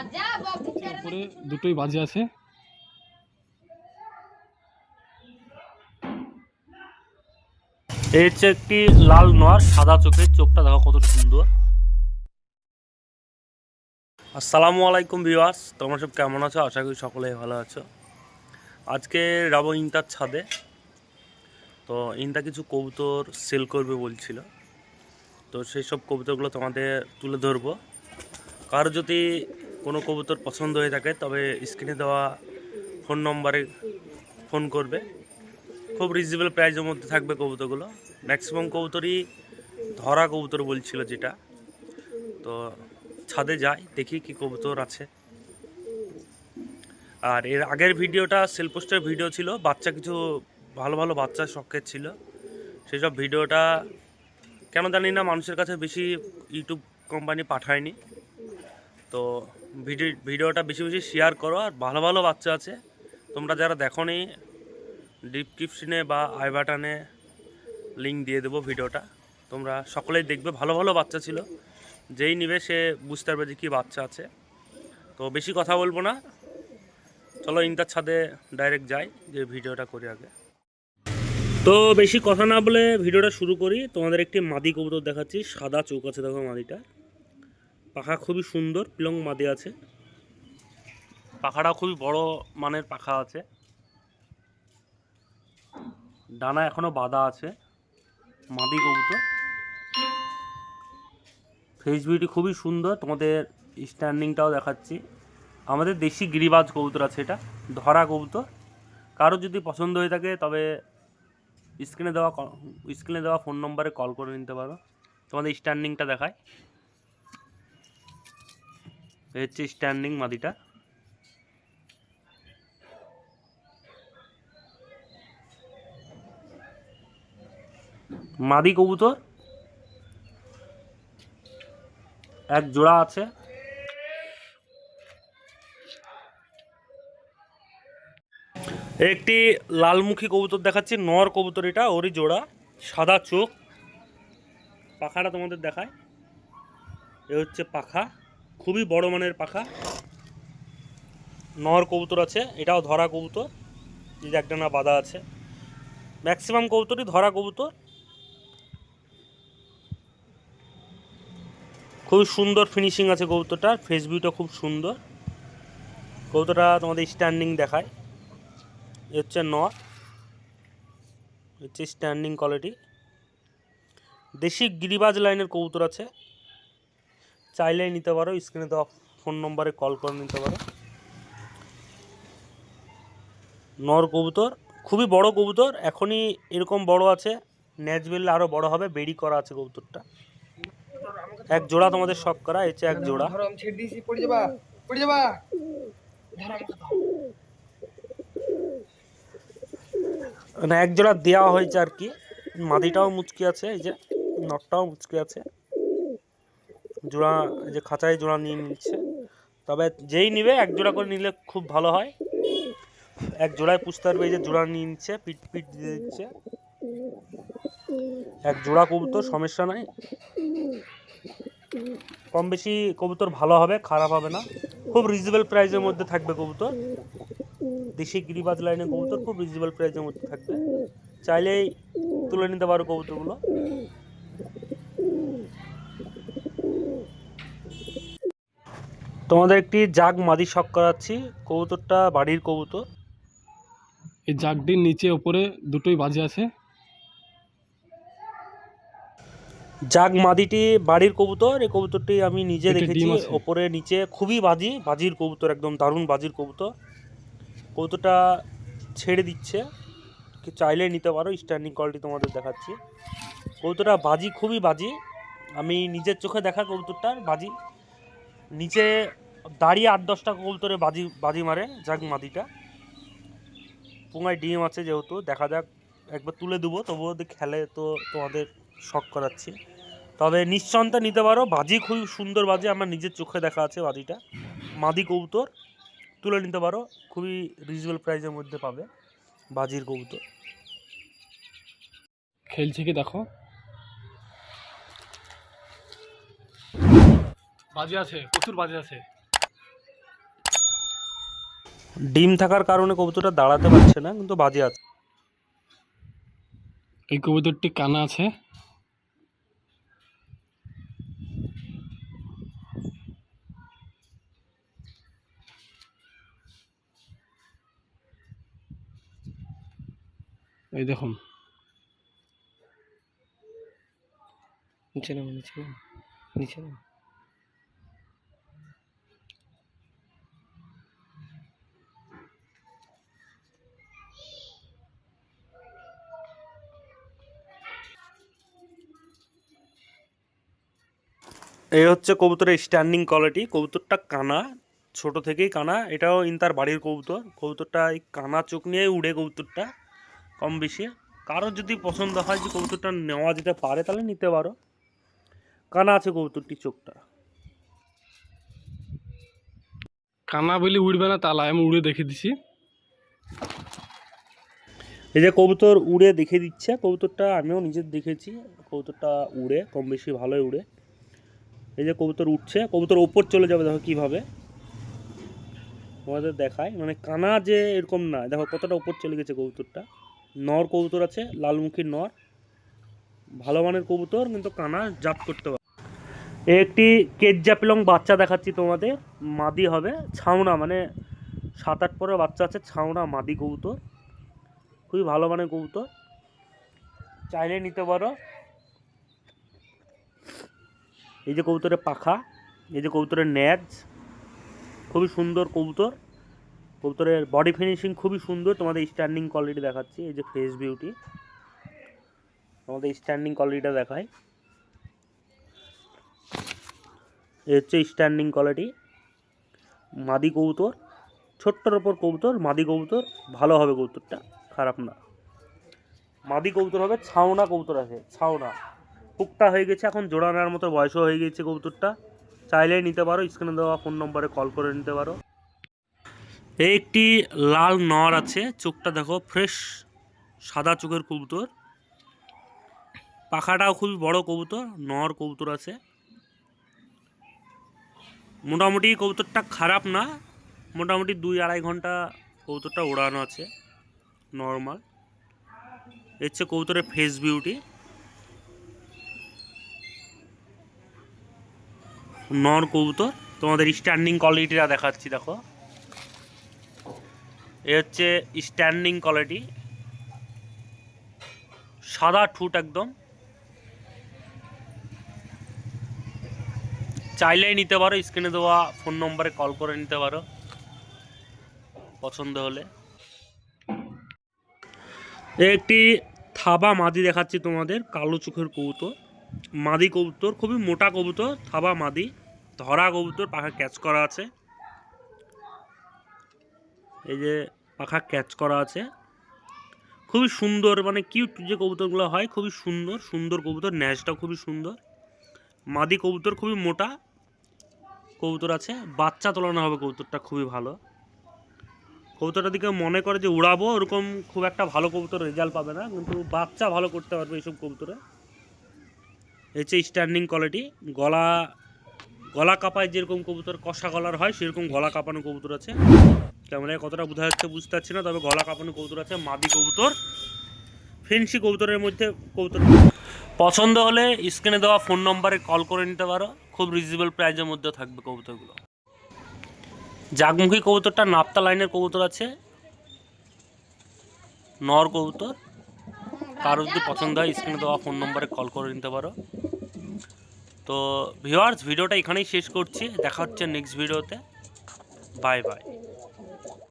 উপরে দুটোই বাজে আছে। এই হচ্ছে একটি লাল নোয়ার সাদা চোখের চোখটা দেখো কত সুন্দর। আসসালামু আলাইকুম ভিউয়ার্স তোমরা সব কেমন আছো? আশা করি সকলেই ভালো আছো। আজকে যাব ইন্টার ছাদে। তো ইন্টা কিছু কবুতর সেল করবে বলছিল। তো সেই সব কবুতরগুলো তোমাদের তুলে ধরবো। কারও যদি কোনো কবুতর পছন্দ হয়ে থাকে, তবে স্ক্রিনে দেওয়া ফোন নম্বরে ফোন করবে। খুব রিজনেবল প্রাইসের মধ্যে থাকবে কবুতরগুলো। ম্যাক্সিমাম কবুতরই ধরা কবুতর বলছিল যেটা। তো ছাদে যাই, দেখি কি কবুতর আছে। আর এর আগের ভিডিওটা সেলপোস্টের ভিডিও ছিল, বাচ্চা কিছু, ভালো ভালো বাচ্চা শখের ছিল। সেসব ভিডিওটা কেন জানি না, মানুষের কাছে বেশি ইউটিউব কোম্পানি পাঠায়নি। তো ভিডিও ভিডিওটা বেশি বেশি শেয়ার করো আর ভালো ভালো বাচ্চা আছে। তোমরা যারা দেখো নি ডিসক্রিপশনে বা আই বাটনে লিঙ্ক দিয়ে দেবো ভিডিওটা। তোমরা সকলেই দেখবে, ভালো ভালো বাচ্চা ছিল। যেই নিবে সে বুঝতে পারবে যে কী বাচ্চা আছে। তো বেশি কথা বলব না। চলো ইন্টার ছাদে ডাইরেক্ট যাই যে ভিডিওটা করি আগে। তো বেশি কথা না বলে ভিডিওটা শুরু করি। তোমাদের একটি মাদি কবুতর দেখাচ্ছি, সাদা চোখ আছে দেখো মাদিটা পাখা খুবই সুন্দর, পিলং মাদি আছে। পাখাটা খুবই বড় মানের পাখা আছে। ডানা এখনও বাঁধা আছে, মাদি কবুতর। ফেস বিউটি খুবই সুন্দর, তোমাদের স্ট্যান্ডিংটাও দেখাচ্ছি। আমাদের দেশি গিরিবাজ কবুতর আছে এটা, ধরা কবুতর। কারও যদি পছন্দ হয়ে থাকে, তবে স্ক্রিনে দেওয়া স্ক্রিনে দেওয়া ফোন নম্বরে কল করে নিতে পারো। তোমাদের স্ট্যান্ডিংটা দেখায়। হচ্ছে স্ট্যান্ডিং মাদিটা। মাদি কবুতর। এক জোড়া আছে। একটি লালমুখী কবুতর দেখাচ্ছি, নর কবুতর এটা, ওরই জোড়া, সাদা চোখ। পাখাটা তোমাদের দেখায় এ হচ্ছে পাখা। খুবই বড় মানের পাখা। নর কবুতর আছে, এটাও ধরা কবুতর যে একটা না বাঁধা আছে। ম্যাক্সিমাম কবুতরই ধরা কবুতর। খুবই সুন্দর ফিনিশিং আছে কবুতরটার ফেস ভিউটা খুব সুন্দর। কবুতরটা তোমাদের স্ট্যান্ডিং দেখায়। এ হচ্ছে নর হচ্ছে স্ট্যান্ডিং কোয়ালিটি দেশি গিরিবাজ লাইনের কবুতর আছে। চাইলে নিতে পারো স্ক্রিনে দেওয়া ফোন নম্বরে কল করে নিতে পারো। নর কবুতর, খুবই বড় কবুতর, এখনই এরকম বড় আছে ন্যাচ বেললে আরও বড় হবে বেরি করা আছে কবুতরটা। এক জোড়া তোমাদের শখ করা এসে এক জোড়া। মানে এক জোড়া দেওয়া হয়েছে আর কি, মাদিটাও মুচকি আছে, এই যে নটটাও মুচকি আছে। জোড়া, যে খাঁচায় জোড়া নিয়ে নিচ্ছে। তবে যেই নিবে, এক জোড়া করে নিলে খুব ভালো হয়। এক জোড়ায় পুষতে পারবে এই যে জোড়া নিয়ে নিচ্ছে পিট পিট দিয়ে দিচ্ছে। এক জোড়া কবুতর, সমস্যা নাই। কম বেশি কবুতর ভালো হবে, খারাপ হবে না। খুব রিজনেবল প্রাইসের মধ্যে থাকবে কবুতর। দেশি গিরিবাজ লাইনে কবুতর খুব রিজনেবল প্রাইসের মধ্যে থাকবে। চাইলেই তুলে নিতে পারো কবুতরগুলো। তোমাদের একটি জাগ মাদি শখ করাচ্ছি কবুতরটা বাড়ির কবুতর। এই জাগটির নিচে ওপরে দুটোই বাজে আছে। জাগ মাদিটি বাড়ির কবুতর এই কবুতরটি আমি নিজে দেখেছি ওপরে নিচে খুবই বাজি বাজির কবুতর একদম দারুণ বাজির কবুতর। কবুতরটা ছেড়ে দিচ্ছে। কি চাইলে নিতে পারো স্ট্যান্ডিং কোয়ালিটি তোমাদের দেখাচ্ছি। কবুতরটা বাজি খুবই বাজি। আমি নিজের চোখে দেখা কবুতরটার বাজি। নিচে দাঁড়িয়ে আট দশটা কবুতরে বাজি বাজি মারে, যাক মাদিটা। পুঙায় ডিম আছে যেহেতু, দেখা যাক, একবার তুলে দেবো, তবুও খেলে তো তোমাদের শখ করাচ্ছি। তবে নিশ্চন্তে নিতে পারো, বাজি খুবই সুন্দর বাজি, আমার নিজের চোখে দেখা আছে বাজিটা। মাদি কবুতর, তুলে নিতে পারো, খুবই রিজনেবল প্রাইসের মধ্যে পাবে, বাজির কবুতর। খেলছে কি দেখো? বাজে আছে প্রচুর বাজে আছে। ডিম থাকার কারণে কবুতরটা দাঁড়াতে পারছে না কিন্তু বাজে আছে। এই কবুতরটি কানা আছে। এই দেখুন। নিচে নামো নিচে নামো নিচে নামো। এই হচ্ছে কবুতরের স্ট্যান্ডিং কোয়ালিটি কবুতরটা কানা ছোট থেকেই কানা। এটাও ইন তার বাড়ির কবুতর। কবুতরটা এই কানা চোখ নিয়েই উড়ে কবুতরটা কম বেশি। কারোর যদি পছন্দ হয় যে কবুতরটা নেওয়া যেতে পারে তাহলে নিতে পারো। কানা আছে কবুতরটি চোখটা। কানা বলি উড়বে না তালা। আমি উড়ে দেখে দিছি। এই যে কবুতর উড়ে দেখে দিচ্ছে কবুতরটা আমিও নিজের দেখেছি। কবুতরটা উড়ে কম বেশি ভালোই উড়ে। এই যে কবুতর উঠছে, কবুতর ওপর চলে যাবে, দেখো কীভাবে। তোমাদের দেখায় মানে কানা যে এরকম না, দেখো কতটা ওপর চলে গেছে কবুতরটা। নর কবুতর আছে, লালমুখীর নর। ভালো মানের কবুতর, কিন্তু কানা জাত করতে পারে। একটি কেজ্জাপিলং বাচ্চা দেখাচ্ছি তোমাদের, মাদি হবে ছাউনা মানে সাত আট পরের বাচ্চা আছে ছাউনা মাদি কবুতর। খুবই ভালো মানের কবুতর। চাইলে নিতে পারো। এই যে কবুতরের পাখা, এই যে কবুতরের ন্যাজ, খুবই সুন্দর কবুতর। কবুতরের বডি ফিনিশিং খুবই সুন্দর। তোমাদের স্ট্যান্ডিং কোয়ালিটি দেখাচ্ছি, এই যে ফেস বিউটি তোমাদের স্ট্যান্ডিং কোয়ালিটিটা দেখায় এই হচ্ছে স্ট্যান্ডিং কোয়ালিটি মাদি কবুতর, ছোট্টর ওপর কবুতর, মাদি কবুতর, ভালো হবে কবুতরটা, খারাপ না। মাদি কবুতর হবে ছাউনা কবুতর আছে ছাউনা পুক্তা হয়ে গেছে, এখন জোড়ানোর মতো বয়সও হয়ে গেছে কবুতরটা। চাইলেই নিতে পারো, স্ক্রিনে দেওয়া ফোন নম্বরে কল করে নিতে পারো। এই একটি লাল নর আছে, চোখটা দেখো, ফ্রেশ, সাদা চোখের কবুতর। পাখাটাও খুব বড় কবুতর, নর কবুতর আছে। মোটামুটি কবুতরটা খারাপ না, মোটামুটি দুই আড়াই ঘণ্টা কবুতরটা ওড়ানো আছে, নর্মাল। হচ্ছে কবুতরের ফেস বিউটি নর কবুতর। তোমাদের স্ট্যান্ডিং কোয়ালিটিটা দেখাচ্ছি, দেখো। এ হচ্ছে স্ট্যান্ডিং কোয়ালিটি সাদা ঠুট একদম। চাইলেই নিতে পারো স্ক্রিনে দেওয়া ফোন নম্বরে কল করে নিতে পারো। পছন্দ হলে। একটি থাবা মাদি দেখাচ্ছি তোমাদের, কালো চোখের কবুতর। মাদি কবুতর, খুবই মোটা কবুতর, থাবা মাদি, ধরা কবুতর, পাখা ক্যাচ করা আছে। এই যে পাখা ক্যাচ করা আছে। খুবই সুন্দর মানে কিউট যে কবুতরগুলো হয়, খুবই সুন্দর সুন্দর কবুতর, ন্যাচটাও খুবই সুন্দর। মাদি কবুতর খুবই মোটা কবুতর আছে, বাচ্চা তোলানো হবে কবুতরটা খুবই ভালো। কবুতরটা দিকে মনে করে যে উড়াবো, ওরকম খুব একটা ভালো কবুতর রেজাল্ট পাবে না, কিন্তু বাচ্চা ভালো করতে পারবে এইসব কবুতরে। হচ্ছে স্ট্যান্ডিং কোয়ালিটি গলা গলা কাপায় যেরকম কবুতর, কষা গলার হয়, সেরকম গলা কাঁপানো কবুতর আছে। ক্যামেরায় কতটা বোঝা যাচ্ছে বুঝতে পারছি না, তবে গলা কাঁপানো কবুতর আছে, মাদি কবুতর, ফেন্সি কবুতরের মধ্যে কবুতর। পছন্দ হলে স্ক্রিনে দেওয়া ফোন নম্বরে কল করে নিতে পারো, খুব রিজনেবল প্রাইজের মধ্যে থাকবে কবুতরগুলো। জাগমুখী কবুতরটা নাপ্তা লাইনের কবুতর আছে, নর কবুতর। কারও যদি পছন্দ হয় স্ক্রিনে দেওয়া ফোন নম্বরে কল করে নিতে পারো। তো ভিওয়ার্স ভিডিওটা এখানেই শেষ করছি। দেখা হচ্ছে নেক্সট ভিডিওতে বাই বাই